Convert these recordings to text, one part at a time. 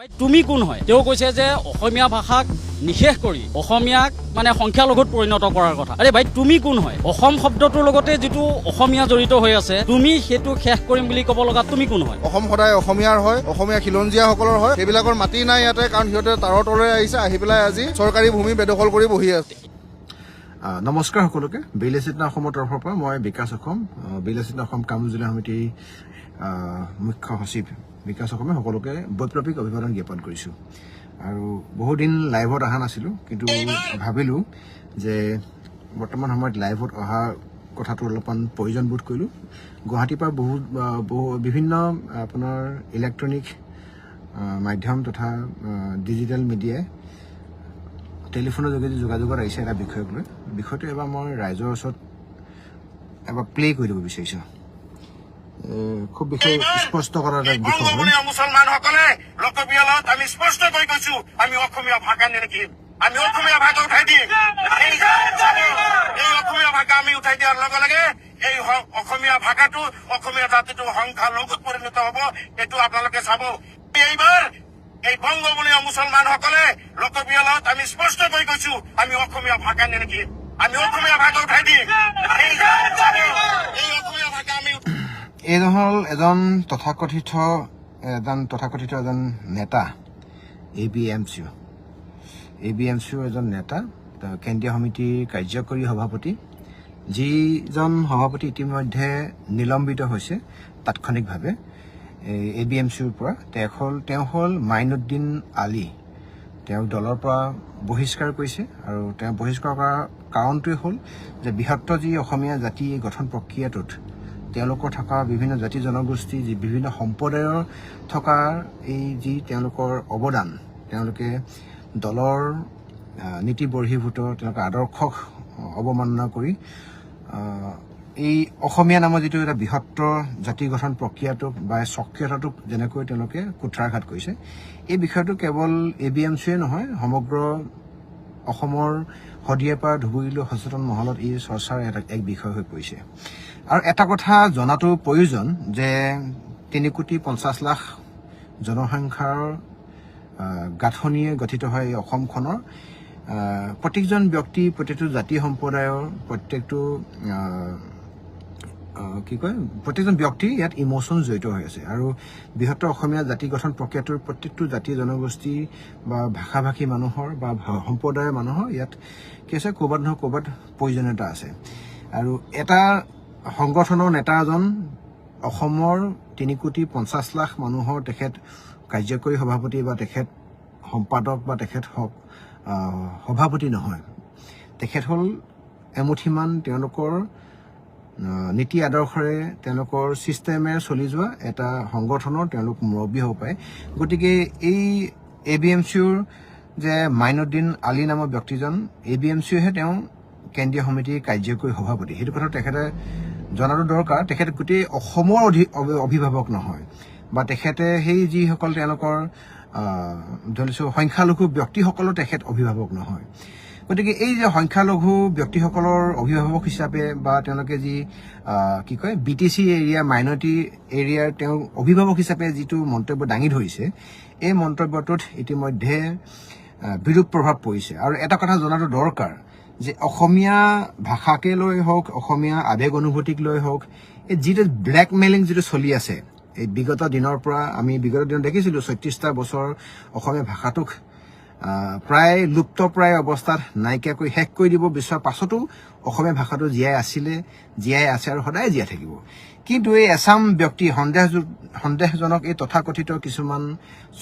ভাই তুমি কোন হয়? তেওঁ কৈছে যে অসমীয়া ভাষাক নিশেষ কৰি অসমীয়াক মানে সংখ্যালঘুত পৰিণত কৰাৰ কথা। আৰে ভাই তুমি কোন হয়? অসম শব্দটোৰ লগতে যিটো অসমীয়া জড়িত হৈ আছে তুমি সেইটো শেষ কৰিম বুলি ক'ব লগা তুমি কোন হয়? অসম সদায় অসমীয়াৰ হয় অসমীয়া খিলঞ্জীয়াসকলৰ হয়। সেইবিলাকৰ মাটি নাই ইয়াতে কাৰণ সিহঁতে তাৰৰ তৰে আহিছে আহি পেলাই আজি চৰকাৰী ভূমি বেদখল কৰি বহি আছে। নমস্কাৰ সকলোকে। বেইলেচিনা অসমৰ তৰফৰ পৰা মই বিকাশ অসম। বেইলেচিনা অসম কামৰূপ জিলা সমিতিৰ মুখ্য সচিব। বিকাশ অসমে সকলোকে বৈপ্লৱিক অভিবাদন জ্ঞাপন কৰিছোঁ। আৰু বহুদিন লাইভত অহা নাছিলোঁ কিন্তু ভাবিলোঁ যে বৰ্তমান সময়ত লাইভত অহা কথাটো অলপমান প্ৰয়োজন বোধ কৰিলোঁ। গুৱাহাটীৰ পৰা বহুত বহু বিভিন্ন আপোনাৰ ইলেক্ট্ৰনিক মাধ্যম তথা ডিজিটেল মিডিয়াই টেলিফোনৰ যোগেদি যোগাযোগত আহিছে এটা বিষয়ক লৈ। বিষয়টো এবাৰ মই ৰাইজৰ ওচৰত এবাৰ প্লে কৰি দিব বিচাৰিছোঁ। খুব বিশেষ স্পষ্ট কৰাৰ বিষয় বংগবলীয় মুছলমানসকলে লোকপিয়লত আমি স্পষ্ট কৈ কৈছো আমি অসমীয়া ভাষা নিলিখিম আমি অসমীয়া ভাষা উঠাই দিম। এই অসমীয়া ভাষা আমি উঠাই দিয়াৰ লগে লগে এই অসমীয়া ভাষাটো অসমীয়া জাতিটো সংখ্যালঘুত পৰিণত হব এইটো আপোনালোকে চাব। এইবাৰ এই বংগবলীয় মুছলমানসকলে লোকপিয়লত আমি স্পষ্ট কৈ কৈছো আমি অসমীয়া ভাষা নিলিখিম আমি অসমীয়া ভাষা উঠাই দিম। এই হ'ল এজন তথাকথিত এজন তথাকথিত এজন নেতা A B M C A B M চিৰ এজন নেতা তেওঁ কেন্দ্ৰীয় সমিতিৰ কাৰ্যকৰী সভাপতি যিজন সভাপতি ইতিমধ্যে নিলম্বিত হৈছে তাৎক্ষণিকভাৱে। এ বি এম চিৰ পৰা তেওঁ হ'ল তেওঁ হ'ল মাইনুদ্দিন আলী। তেওঁক দলৰ পৰা বহিষ্কাৰ কৰিছে আৰু তেওঁ বহিষ্কাৰ কৰাৰ কাৰণটোৱে হ'ল যে বৃহত্তৰ যি অসমীয়া জাতি গঠন প্ৰক্ৰিয়াটোত তেওঁলোকৰ থকা বিভিন্ন জাতি জনগোষ্ঠী যি বিভিন্ন সম্প্ৰদায়ৰ থকা এই যি তেওঁলোকৰ অৱদান তেওঁলোকে দলৰ নীতি বৰ্হিভূত তেওঁলোকৰ আদৰ্শক অৱমাননা কৰি এই অসমীয়া নামৰ যিটো এটা বৃহত্তৰ জাতি গঠন প্ৰক্ৰিয়াটোক বা স্বকীয়তাটোক যেনেকৈ তেওঁলোকে কুঠাৰাঘাত কৰিছে এই বিষয়টো কেৱল এ বি এম চিয়ে নহয় সমগ্ৰ অসমৰ শদিয়াৰ পৰা ধুবুৰীলৈ সচেতন মহলত এই চৰ্চাৰ এটা এক বিষয় হৈ পৰিছে। আৰু এটা কথা জনাটো প্ৰয়োজন যে তিনি কোটি পঞ্চাছ লাখ জনসংখ্যাৰ গাঁথনিয়ে গঠিত হয় এই অসমখনৰ। প্ৰত্যেকজন ব্যক্তি প্ৰতিটো জাতি সম্প্ৰদায়ৰ প্ৰত্যেকটো কি কয় প্ৰত্যেকজন ব্যক্তি ইয়াত ইম'চন জড়িত হৈ আছে। আৰু বৃহত্তৰ অসমীয়া জাতি গঠন প্ৰক্ৰিয়াটোৰ প্ৰত্যেকটো জাতি জনগোষ্ঠী বা ভাষা ভাষী মানুহৰ বা সম্প্ৰদায়ৰ মানুহৰ ইয়াত কি আছে ক'ৰবাত নহয় ক'ৰবাত প্ৰয়োজনীয়তা আছে। আৰু এটা সংগঠনৰ নেতা এজন অসমৰ তিনি কোটি পঞ্চাছ লাখ মানুহৰ তেখেত কাৰ্যকৰী সভাপতি বা তেখেত সম্পাদক বা তেখেত আহ, সভাপতি নহয়। তেখেত হ'ল এমুঠিমান তেওঁলোকৰ নীতি আদৰ্শৰে তেওঁলোকৰ ছিষ্টেমেৰে চলি যোৱা এটা সংগঠনৰ তেওঁলোক মুৰব্বী হ'ব পাৰে। গতিকে এই এ বি এম চিৰ যে মাইনুদ্দিন আলী নামৰ ব্যক্তিজন এ বি এম চিহে তেওঁ কেন্দ্ৰীয় সমিতিৰ কাৰ্যকৰী সভাপতি। সেইটো কথা তেখেতে জনাটো দৰকাৰ। তেখেত গোটেই অসমৰ অধি অভি- অভিভাৱক নহয় বা তেখেতে সেই যিসকল তেওঁলোকৰ আহ, ধৰিছোঁ সংখ্যালঘু ব্যক্তিসকলৰ তেখেত অভিভাৱক নহয়। গতিকে এই যে সংখ্যালঘু ব্যক্তিসকলৰ অভিভাৱক হিচাপে বা তেওঁলোকে যি কি কয় B T C area minority এৰিয়াৰ তেওঁ অভিভাৱক হিচাপে যিটো মন্তব্য দাঙি ধৰিছে এই মন্তব্যটোত ইতিমধ্যে বিৰূপ প্ৰভাৱ পৰিছে। আৰু এটা কথা জনাটো দৰকাৰ যে অসমীয়া ভাষাকে লৈ হওক অসমীয়া আৱেগ অনুভূতিক লৈ হওক এই যিটো ব্লেকমেইলিং যিটো চলি আছে এই বিগত দিনৰ পৰা আমি বিগত দিনত দেখিছিলোঁ ছয়ত্ৰিছটা বছৰ অসমীয়া ভাষাটোক প্ৰায় লুপ্তপ্ৰায় অৱস্থাত নাইকিয়া কৰি শেষ কৰি দিব বিচৰাৰ পাছতো অসমীয়া ভাষাটো জীয়াই আছিলে জীয়াই আছে আৰু সদায় জীয়াই থাকিব। কিন্তু এই এছাম ব্যক্তি সন্দেহ সন্দেহজনক এই তথাকথিত কিছুমান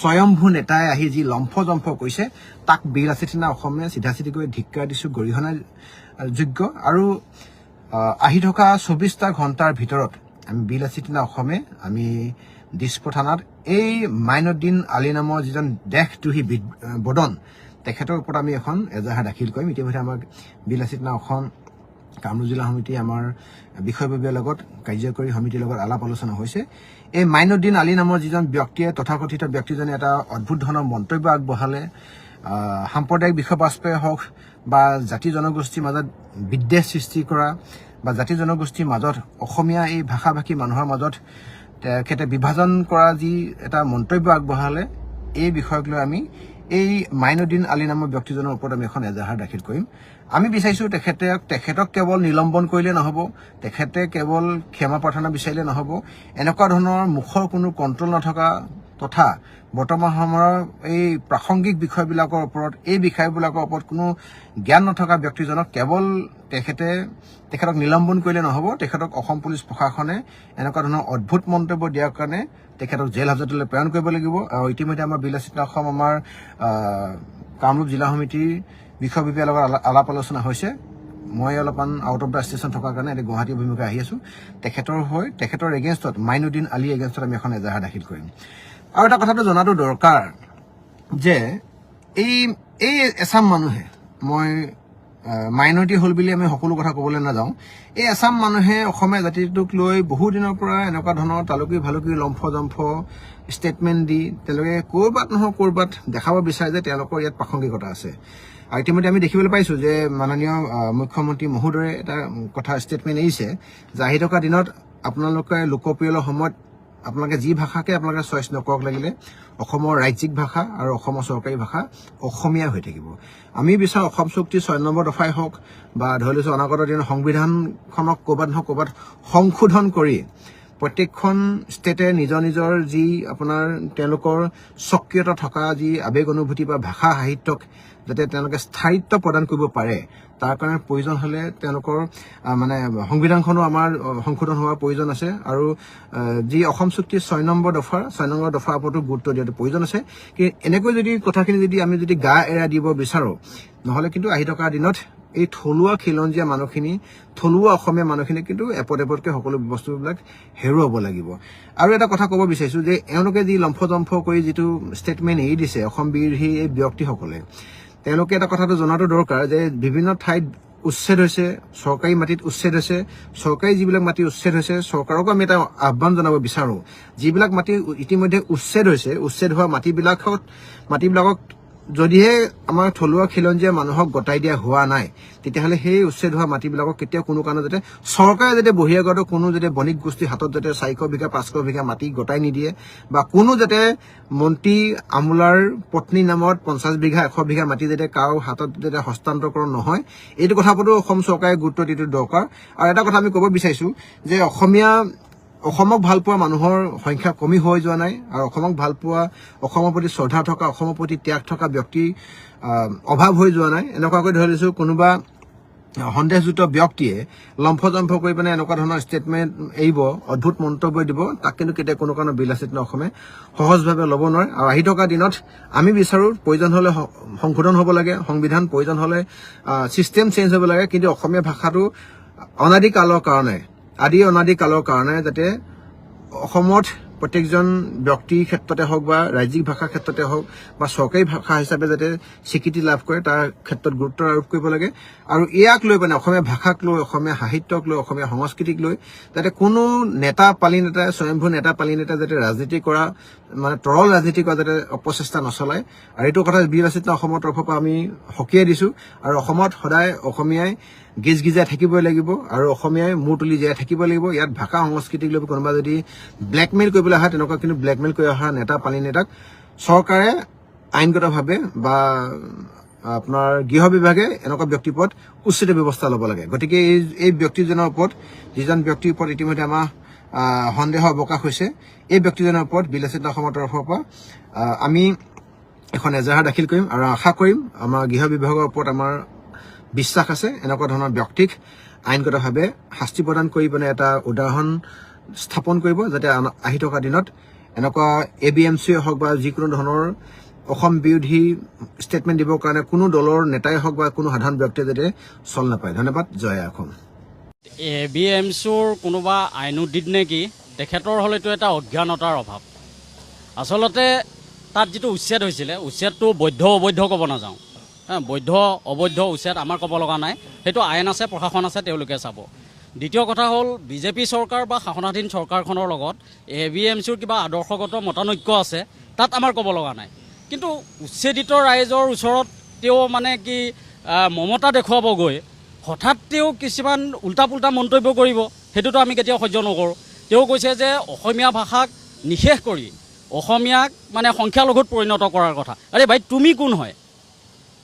স্বয়ম্ভূ নেতাই আহি যি লম্ফজম্ফ কৰিছে তাক বিলাচিথিনা অসমে চিধা চিধিকৈ ধিক্কাৰ দিছোঁ গৰিহণা যোগ্য আৰু আহ, থকা চৌবিছটা ঘণ্টাৰ ভিতৰত আমি বিলাচিতিনা অসমে আমি দিছপুৰ থানাত এই মাইনুদ্দিন আলী নামৰ যিজন দেশদ্ৰোহী বদন তেখেতৰ ওপৰত আমি এখন এজাহাৰ দাখিল কৰিম। ইতিমধ্যে আমাক বিলাচিতিনা অসম কামৰূপ জিলা সমিতি আমাৰ বিষয়ববীয়াৰ লগত কাৰ্যকৰী সমিতিৰ লগত আলাপ আলোচনা হৈছে। এই মাইনুদ্দিন আলী নামৰ যিজন ব্যক্তিয়ে তথাকথিত ব্যক্তিজনে এটা অদ্ভুত ধৰণৰ মন্তব্য আগবঢ়ালে। সাম্প্ৰদায়িক বিষয়বাস্পই হওক বা জাতি জনগোষ্ঠীৰ মাজত বিদ্বেষ সৃষ্টি কৰা বা জাতি জনগোষ্ঠীৰ মাজত অসমীয়া এই ভাষা ভাষী মানুহৰ মাজত তেখেতে বিভাজন কৰা যি এটা মন্তব্য আগবঢ়ালে, এই বিষয়ক লৈ আমি এই মাইনুদ্দিন আলী নামৰ ব্যক্তিজনৰ ওপৰত আমি এখন এজাহাৰ দাখিল কৰিম। আমি বিচাৰিছোঁ তেখেতে, তেখেতক কেৱল নিলম্বন কৰিলে নহ'ব, তেখেতে কেৱল ক্ষমা প্ৰাৰ্থনা বিচাৰিলে নহ'ব, এনেকুৱা ধৰণৰ মুখৰ কোনো কণ্ট্ৰল নথকা তথা বৰ্তমান সময়ৰ এই প্ৰাসংগিক বিষয়বিলাকৰ ওপৰত এই বিষয়বিলাকৰ ওপৰত কোনো জ্ঞান নথকা ব্যক্তিজনক কেৱল তেখেতে তেখেতক নিলম্বন কৰিলে নহ'ব তেখেতক অসম পুলিচ প্ৰশাসনে এনেকুৱা ধৰণৰ অদ্ভুত মন্তব্য দিয়াৰ কাৰণে তেখেতক জেল হাজতলৈ প্ৰেৰণ কৰিব লাগিব। আৰু ইতিমধ্যে আমাৰ বিলাসিতা অসম আমাৰ কামৰূপ জিলা সমিতিৰ বিষয় বিভাগৰ লগত আলা- আলাপ আলোচনা হৈছে। মই অলপমান আউট অফ দ্য ষ্টেচন থকাৰ কাৰণে এতিয়া গুৱাহাটী অভিমুখে আহি আছোঁ। তেখেতৰ হৈ তেখেতৰ এগেইনষ্টত মাইনুদ্দিন আলী এগেইনষ্টত আমি এখন এজাহাৰ দাখিল কৰিম। আৰু এটা কথাটো জনাটো দৰকাৰ যে এই এই এচাম মানুহে মই মাইনৰিটি হ'ল বুলি আমি সকলো কথা ক'বলৈ নাযাওঁ এই এচাম মানুহে অসমীয়া জাতিটোক লৈ বহু দিনৰ পৰা এনেকুৱা ধৰণৰ তালুকি ভালুকি লম্ফ জম্ফ ষ্টেটমেণ্ট দি তেওঁলোকে ক'ৰবাত নহয় ক'ৰবাত দেখাব বিচাৰে যে তেওঁলোকৰ ইয়াত প্ৰাসংগিকতা আছে। আৰু ইতিমধ্যে আমি দেখিবলৈ পাইছোঁ যে মাননীয় মুখ্যমন্ত্ৰী মহোদয়ে এটা কথা ষ্টেটমেণ্ট এৰিছে যে আহি থকা দিনত আপোনালোকে লোকপ্ৰিয়লৰ সময়ত আপোনালোকে যি ভাষাকে আপোনালোকে চইচ নকৰক লাগিলে অসমৰ ৰাজ্যিক ভাষা আৰু অসমৰ চৰকাৰী ভাষা অসমীয়া হৈ থাকিব। আমি বিচাৰোঁ অসম চুক্তি ছয় নম্বৰ দফাই হওক বা ধৰি লৈছোঁ অনাগত দিনত সংবিধানখনক ক'ৰবাত নহয় ক'ৰবাত সংশোধন কৰি প্ৰত্যেকখন ষ্টেটে নিজৰ নিজৰ যি আপোনাৰ তেওঁলোকৰ স্বকীয়তা থকা যি আৱেগ অনুভূতি বা ভাষা সাহিত্যক যাতে তেওঁলোকে স্থায়িত্ব প্ৰদান কৰিব পাৰে, তাৰ কাৰণে প্ৰয়োজন হ'লে তেওঁলোকৰ মানে সংবিধানখনো আমাৰ সংশোধন হোৱাৰ প্ৰয়োজন আছে আৰু যি অসম চুক্তিৰ ছয় নম্বৰ দফাৰ ছয় নম্বৰ দফাৰ ওপৰতো গুৰুত্ব দিয়াটো প্ৰয়োজন আছে। কি এনেকৈ যদি কথাখিনি যদি আমি যদি গা এৰা দিব বিচাৰোঁ নহ'লে কিন্তু আহি থকা দিনত এই থলুৱা খিলঞ্জীয়া মানুহখিনি, থলুৱা অসমীয়া মানুহখিনি কিন্তু এপদ এপদকৈ সকলো বস্তুবিলাক হেৰুৱাব লাগিব। আৰু এটা কথা ক'ব বিচাৰিছোঁ যে এওঁলোকে যি লম্ফ জম্ফ কৰি যিটো ষ্টেটমেণ্ট এৰি দিছে, অসম বিৰোধী এই ব্যক্তিসকলে, তেওঁলোকে এটা কথাটো জনাটো দৰকাৰ যে বিভিন্ন ঠাইত উচ্ছেদ হৈছে, চৰকাৰী মাটিত উচ্ছেদ হৈছে, চৰকাৰী যিবিলাক মাটি উচ্ছেদ হৈছে, চৰকাৰকো আমি এটা আহ্বান জনাব বিচাৰোঁ। যিবিলাক মাটি ইতিমধ্যে উচ্ছেদ হৈছে, উচ্ছেদ হোৱা মাটিবিলাকত, মাটিবিলাকক যদিহে আমাৰ থলুৱা খিলঞ্জীয়া মানুহক গতাই দিয়া হোৱা নাই, তেতিয়াহ'লে সেই উচ্ছেদ হোৱা মাটিবিলাকক কেতিয়াও কোনো কাৰণত যাতে চৰকাৰে যাতে বহিৰাগত কোনো যাতে বণিক গোষ্ঠীৰ হাতত যাতে চাৰিশ বিঘা, পাঁচশো বিঘা মাটি গতাই নিদিয়ে বা কোনো যাতে মন্ত্ৰী আমোলাৰ পত্নীৰ নামত পঞ্চাছ বিঘা, এশ বিঘা মাটি যাতে কাৰো হাতত যাতে হস্তান্তৰকৰণ নহয়, এইটো কথা ওপৰতো অসম চৰকাৰে গুৰুত্ব দিয়াটো দৰকাৰ। আৰু এটা কথা আমি ক'ব বিচাৰিছোঁ যে অসমীয়া অসমক ভাল পোৱা মানুহৰ সংখ্যা কমি হৈ যোৱা নাই আৰু অসমক ভাল পোৱা অসমৰ প্ৰতি শ্ৰদ্ধা থকা অসমৰ প্ৰতি ত্যাগ থকা ব্যক্তি অভাৱ হৈ যোৱা নাই। এনেকুৱাকৈ ধৰি লৈছোঁ কোনোবা সন্দেহযুক্ত ব্যক্তিয়ে লম্ফ জম্ফ কৰি পিনে এনেকুৱা ধৰণৰ ষ্টেটমেণ্ট এৰিব অদ্ভুত মন্তব্য দিব তাক কিন্তু কেতিয়া কোনো কাৰণত বিলাসিত অসমে সহজভাৱে ল'ব নোৱাৰে। আৰু আহি থকা দিনত আমি বিচাৰোঁ প্ৰয়োজন হ'লে সংশোধন হ'ব লাগে সংবিধান প্ৰয়োজন হ'লে ছিষ্টেম চেঞ্জ হ'ব লাগে কিন্তু অসমীয়া ভাষাটো অনাদি কালৰ কাৰণে আদি অনাদি কালৰ কাৰণে যাতে অসমত প্ৰত্যেকজন ব্যক্তিৰ ক্ষেত্ৰতে হওক বা ৰাজ্যিক ভাষাৰ ক্ষেত্ৰতে হওক বা চৰকাৰী ভাষা হিচাপে যাতে স্বীকৃতি লাভ কৰে, তাৰ ক্ষেত্ৰত গুৰুত্ব আৰোপ কৰিব লাগে। আৰু ইয়াক লৈ মানে অসমীয়া ভাষাক লৈ, অসমীয়া সাহিত্যক লৈ, অসমীয়া সংস্কৃতিক লৈ যাতে কোনো নেতা পালি নেতাই স্বয়ংভূ নেতা পালি নেতাই যাতে ৰাজনীতি কৰা মানে তৰল ৰাজনীতি কৰা যাতে অপচেষ্টা নচলায়। আৰু এইটো কথা বীৰ আচিত অসমৰ তৰফৰ পৰা আমি সকীয়াই দিছোঁ। আৰু অসমত সদায় অসমীয়াই গীজ গিজাই থাকিবই লাগিব আৰু অসমীয়াই মূৰ তুলি জীয়াই থাকিব লাগিব। ইয়াত ভাষা সংস্কৃতিক লৈ কোনোবা যদি ব্লেকমেইল কৰিবলৈ আহে তেনেকুৱা কিন্তু ব্লেকমেইল কৰি অহা নেতা পালি নেতাক চৰকাৰে আইনগতভাৱে বা আপোনাৰ গৃহ বিভাগে এনেকুৱা ব্যক্তিৰ ওপৰত উচিত ব্যৱস্থা ল'ব লাগে। গতিকে এই এই ব্যক্তিজনৰ ওপৰত যিজন ব্যক্তিৰ ওপৰত ইতিমধ্যে আমাৰ সন্দেহ অৱকাশ হৈছে এই ব্যক্তিজনৰ ওপৰত বিলাসিতা অসমৰ তৰফৰ পৰা আমি এখন এজাহাৰ দাখিল কৰিম আৰু আশা কৰিম আমাৰ গৃহ বিভাগৰ ওপৰত আমাৰ বিশ্বাস আছে এনেকুৱা ধৰণৰ ব্যক্তিক আইনগতভাৱে শাস্তি প্ৰদান কৰি পিনে এটা উদাহৰণ স্থাপন কৰিব যাতে আহি থকা দিনত এনেকুৱা এ বি এম চিয়ে হওক বা যিকোনো ধৰণৰ অসম বিৰোধী ষ্টেটমেণ্ট দিবৰ কাৰণে কোনো দলৰ নেতাই হওক বা কোনো সাধাৰণ ব্যক্তিয়ে যাতে চল নাপায়। ধন্যবাদ জয় অসম এ বি এম চিৰ কোনোবা আইনুদ্দিত নে কি তেখেতৰ হ'লেতো এটা অজ্ঞানতাৰ অভাৱ। আচলতে তাত যিটো উচ্ছেদ হৈছিলে উচ্ছেদটো বৈধ অবৈধ ক'ব নাযাওঁ। বৈধ অবৈধ উচ্ছেদ আমাৰ ক'ব লগা নাই। সেইটো আইন আছে প্ৰশাসন আছে তেওঁলোকে চাব। দ্বিতীয় কথা হ'ল বিজেপি চৰকাৰ বা শাসনাধীন চৰকাৰখনৰ লগত এ বি এম চিৰ কিবা আদৰ্শগত মতানৈক্য আছে তাত আমাৰ ক'ব লগা নাই। কিন্তু উচ্ছেদিত ৰাইজৰ ওচৰত তেওঁ মানে কি মমতা দেখুৱাব গৈ হঠাৎ তেওঁ কিছুমান উল্টা পুল্টা মন্তব্য কৰিব সেইটোতো আমি কেতিয়াও সহ্য নকৰোঁ। তেওঁ কৈছে যে অসমীয়া ভাষাক নিশেষ কৰি অসমীয়াক মানে সংখ্যালঘুত পৰিণত কৰাৰ কথা। আৰে ভাই তুমি কোন হয়?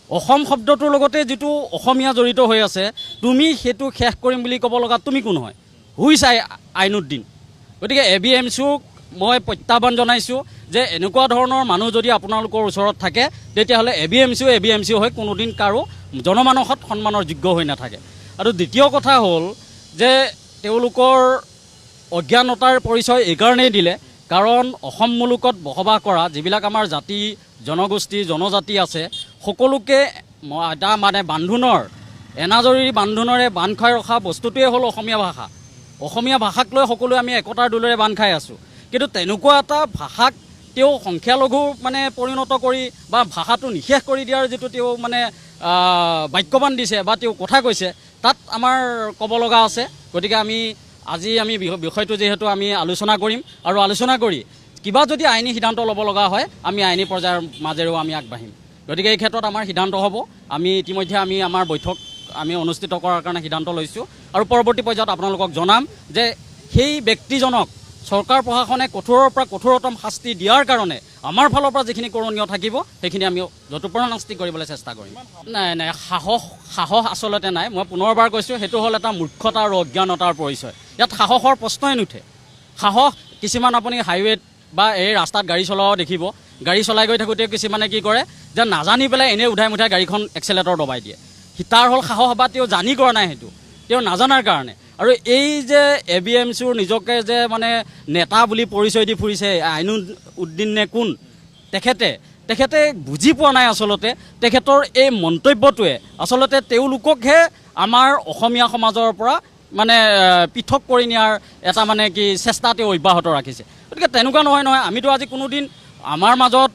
অসম শব্দটোৰ লগতে যিটো অসমীয়া জড়িত হৈ আছে তুমি সেইটো শেষ কৰিম বুলি ক'ব লগা তুমি কোন হয়? হুই চাই আইনুদ্দিন। গতিকে এ বি এম চিওক মই প্ৰত্যাহ্বান জনাইছোঁ যে এনেকুৱা ধৰণৰ মানুহ যদি আপোনালোকৰ ওচৰত থাকে তেতিয়াহ'লে A B M চিও A B M C হৈ কোনোদিন কাৰো জনমানসত সন্মানৰ যোগ্য হৈ নাথাকে। আৰু দ্বিতীয় কথা হ'ল যে তেওঁলোকৰ অজ্ঞানতাৰ পৰিচয় এইকাৰণেই দিলে কাৰণ অসম মুলুকত বসবাস কৰা যিবিলাক আমাৰ জাতি জনগোষ্ঠী জনজাতি আছে সকলোকে এটা মানে বান্ধোনৰ এনাজৰী বান্ধোনেৰে বান্ধ খাই ৰখা বস্তুটোৱে হ'ল অসমীয়া ভাষা। অসমীয়া ভাষাক লৈ সকলোৱে আমি একতাৰ দোলেৰে বান্ধ খাই আছোঁ। কিন্তু তেনেকুৱা এটা ভাষাক তেওঁ সংখ্যালঘু মানে পৰিণত কৰি বা ভাষাটো নিশেষ কৰি দিয়াৰ যিটো তেওঁ মানে বাক্যবান দিছে বা তেওঁ কথা কৈছে তাত আমাৰ ক'ব লগা আছে। গতিকে আমি আজি আমি বিষ- বিষয়টো যিহেতু আমি আলোচনা কৰিম। আৰু আলোচনা কৰি কিবা যদি আইনী সিদ্ধান্ত ল'ব লগা হয় আমি আইনী পৰ্যায়ৰ মাজেৰেও আমি আগবাঢ়িম। গতিকে এই ক্ষেত্ৰত আমাৰ সিদ্ধান্ত হ'ব। আমি ইতিমধ্যে আমি আমাৰ বৈঠক আমি অনুষ্ঠিত কৰাৰ কাৰণে সিদ্ধান্ত লৈছোঁ। আৰু পৰৱৰ্তী পৰ্যায়ত আপোনালোকক জনাম যে সেই ব্যক্তিজনক চৰকাৰ প্ৰশাসনে কঠোৰৰ পৰা কঠোৰতম শাস্তি দিয়াৰ কাৰণে আমাৰ ফালৰ পৰা যিখিনি কৰণীয় থাকিব, সেইখিনি আমি যতুপৰণাস্তি কৰিবলৈ চেষ্টা কৰিম। নাই নাই, সাহস সাহস আচলতে নাই। মই পুনৰবাৰ কৈছোঁ, সেইটো হ'ল এটা মূৰ্খতা আৰু অজ্ঞানতাৰ পৰিচয়। ইয়াত সাহসৰ প্ৰশ্নই নুঠে। সাহস, কিছুমান আপুনি হাইৱেত বা এই ৰাস্তাত গাড়ী চলাব দেখিব। গাড়ী চলাই গৈ থাকোঁতে কিছুমানে কি কৰে, যে নাজানি পেলাই এনেই উঠাই মুঠাই গাড়ীখন এক্সেলেটৰ দবাই দিয়ে। তাৰ হ'ল সাহস বা তেওঁ জানি কৰা নাই সেইটো। তেওঁ নাজানাৰ কাৰণে। আৰু এই যে এ বি এম চিৰ নিজকে যে মানে নেতা বুলি পৰিচয় দি ফুৰিছে আইনু উদ্দিন নে কোন, তেখেতে তেখেতে বুজি পোৱা নাই আচলতে। তেখেতৰ এই মন্তব্যটোৱে আচলতে তেওঁলোককহে আমাৰ অসমীয়া সমাজৰ পৰা মানে পৃথক কৰি নিয়াৰ এটা মানে কি চেষ্টা তেওঁ অব্যাহত ৰাখিছে। গতিকে তেনেকুৱা নহয় নহয়। আমিতো আজি কোনোদিন আমাৰ মাজত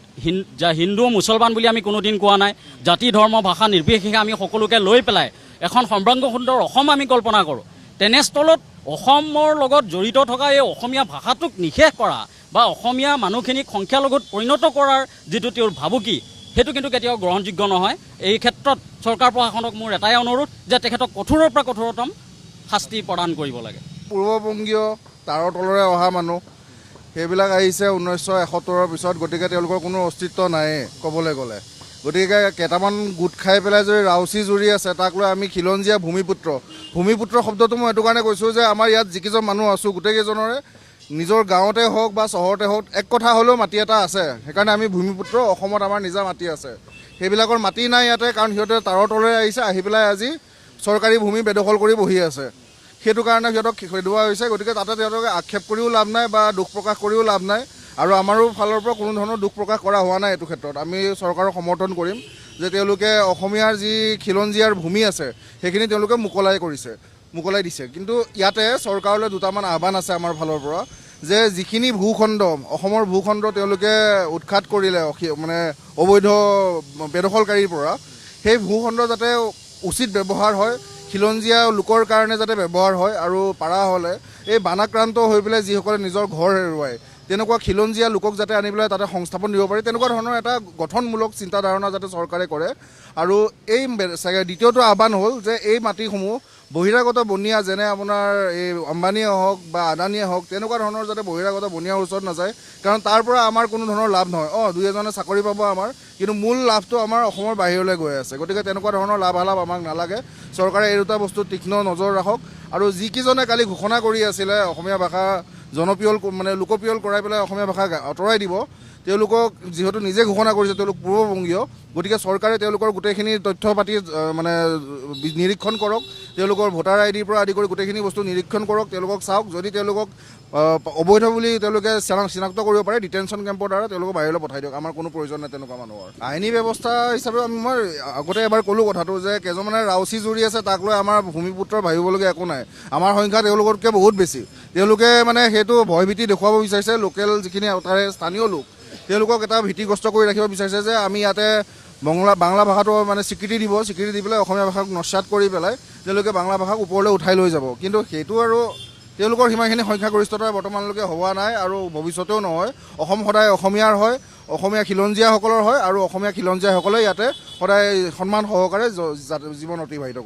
হিন্দু, মুছলমান বুলি আমি কোনোদিন কোৱা নাই। জাতি, ধৰ্ম, ভাষা নিৰ্বিশেষে আমি সকলোকে লৈ পেলাই এখন সম্ভ্ৰান্ত সুন্দৰ অসম আমি কল্পনা কৰোঁ। তেনেস্থলত অসমৰ লগত জড়িত থকা এই অসমীয়া ভাষাটোক নিশেষ কৰা বা অসমীয়া মানুহখিনিক সংখ্যালঘুত পৰিণত কৰাৰ যিটো তেওঁৰ ভাবুকি, সেইটো কিন্তু কেতিয়াও গ্ৰহণযোগ্য নহয়। এই ক্ষেত্ৰত চৰকাৰ প্ৰশাসনক মোৰ এটাই অনুৰোধ যে তেখেতক কঠোৰৰ পৰা কঠোৰতম শাস্তি প্ৰদান কৰিব লাগে। পূৰ্ববংগীয় তাৰৰ তলৰে অহা মানুহ সেইবিলাক আহিছে ঊনৈছশ এসত্তৰৰ পিছত গতিকে তেওঁলোকৰ কোনো অস্তিত্ব নায়েই ক'বলৈ গ'লে। গতিকে কেইটামান গোট খাই পেলাই যদি ৰাউচি জুৰি আছে তাক লৈ আমি খিলঞ্জীয়া ভূমিপুত্ৰ। ভূমিপুত্ৰ শব্দটো মই এইটো কাৰণে কৈছোঁ যে আমাৰ ইয়াত যিকেইজন মানুহ আছোঁ গোটেইকেইজনৰে নিজৰ গাঁৱতে হওক বা চহৰতে হওক এক কথা হ'লেও মাটি এটা আছে। সেইকাৰণে আমি ভূমিপুত্ৰ অসমত আমাৰ নিজা মাটি আছে। সেইবিলাকৰ মাটি নাই ইয়াতে কাৰণ সিহঁতে তাৰৰ তলৰে আহিছে আহি পেলাই আজি চৰকাৰী ভূমি বেদখল কৰি বহি আছে। সেইটো কাৰণে সিহঁতক খেদোৱা হৈছে, গতিকে তাতে তেওঁলোকে আক্ষেপ কৰিও লাভ নাই বা দুখ প্ৰকাশ কৰিও লাভ নাই। আৰু আমাৰো ফালৰ পৰা কোনো ধৰণৰ দুখ প্ৰকাশ কৰা হোৱা নাই এইটো ক্ষেত্ৰত। আমি চৰকাৰক সমৰ্থন কৰিম যে তেওঁলোকে অসমীয়াৰ যি খিলঞ্জীয়াৰ ভূমি আছে, সেইখিনি তেওঁলোকে মুকলাই কৰিছে, মুকলাই দিছে। কিন্তু ইয়াতে চৰকাৰলৈ দুটামান আহ্বান আছে আমাৰ ফালৰ পৰা যে যিখিনি ভূখণ্ড, অসমৰ ভূখণ্ড তেওঁলোকে উৎখাত কৰিলে মানে অবৈধ বেদখলকাৰীৰ পৰা, সেই ভূখণ্ড যাতে উচিত ব্যৱহাৰ হয় খিলঞ্জীয়া লোকৰ কাৰণে যাতে ব্যৱহাৰ হয় আৰু পাৰা হ'লে এই বানাক্ৰান্ত হৈ পেলাই যিসকলে নিজৰ ঘৰ হেৰুৱায় তেনেকুৱা খিলঞ্জীয়া লোকক যাতে আনি পেলাই তাতে সংস্থাপন দিব পাৰি তেনেকুৱা ধৰণৰ এটা গঠনমূলক চিন্তাধাৰণা যাতে চৰকাৰে কৰে। আৰু এই দ্বিতীয়টো আহ্বান হ'ল যে এই মাটিসমূহ বহিৰাগত বনিয়া যেনে আপোনাৰ এই আম্বানীয়ে হওক বা আদানীয়ে হওক তেনেকুৱা ধৰণৰ যাতে বহিৰাগত বনিয়াৰ ওচৰত নাযায় কাৰণ তাৰ পৰা আমাৰ কোনো ধৰণৰ লাভ নহয়। অঁ দুই এজনে চাকৰি পাব আমাৰ কিন্তু মূল লাভটো আমাৰ অসমৰ বাহিৰলৈ গৈ আছে। গতিকে তেনেকুৱা ধৰণৰ লাভালাভ আমাক নালাগে। চৰকাৰে এই দুটা বস্তু তীক্ষ্ণ নজৰ ৰাখক। আৰু যিকেইজনে কালি ঘোষণা কৰি আছিলে অসমীয়া ভাষা জনপ্ৰিয় মানে লোকপ্ৰিয় কৰাই পেলাই অসমীয়া ভাষা আঁতৰাই দিব। তেওঁলোকক যিহেতু নিজে ঘোষণা কৰিছে, তেওঁলোক পূৰ্ববংগীয়। গতিকে চৰকাৰে তেওঁলোকৰ গোটেইখিনি তথ্য পাতি মানে নিৰীক্ষণ কৰক। তেওঁলোকৰ ভোটাৰ আই ডিৰ পৰা আদি কৰি গোটেইখিনি বস্তু নিৰীক্ষণ কৰক। তেওঁলোকক চাওক, যদি তেওঁলোকক অবৈধ বুলি তেওঁলোকে চিনাক্ত কৰিব পাৰে, ডিটেনশ্যন কেম্পৰ দ্বাৰা তেওঁলোকক বাহিৰলৈ পঠাই দিয়ক। আমাৰ কোনো প্ৰয়োজন নাই তেনেকুৱা মানুহৰ। আইনী ব্যৱস্থা হিচাপে মই আগতে এবাৰ ক'লোঁ কথাটো যে কেইজনমানে ৰাউচি জুৰি আছে, তাক লৈ আমাৰ ভূমিপুত্ৰৰ ভাবিবলগীয়া একো নাই। আমাৰ সংখ্যা তেওঁলোকতকৈ বহুত বেছি। তেওঁলোকে মানে সেইটো ভয়ভীতি দেখুৱাব বিচাৰিছে লোকেল যিখিনি তাৰে স্থানীয় লোক তেওঁলোকক এটা ভীতিগ্ৰস্ত কৰি ৰাখিব বিচাৰিছে যে আমি ইয়াতে বংলা বাংলা ভাষাটো মানে স্বীকৃতি দিব স্বীকৃতি দি পেলাই অসমীয়া ভাষাক নস্যাত কৰি পেলাই তেওঁলোকে বাংলা ভাষাক ওপৰলৈ উঠাই লৈ যাব। কিন্তু সেইটো আৰু তেওঁলোকৰ সিমানখিনি সংখ্যাগৰিষ্ঠতা বৰ্তমানলৈকে হোৱা নাই আৰু ভৱিষ্যতেও নহয়। অসম সদায় অসমীয়াৰ হয় অসমীয়া খিলঞ্জীয়াসকলৰ হয় আৰু অসমীয়া খিলঞ্জীয়াসকলে ইয়াতে সদায় সন্মান সহকাৰে জীৱন অতিবাহিত কৰে।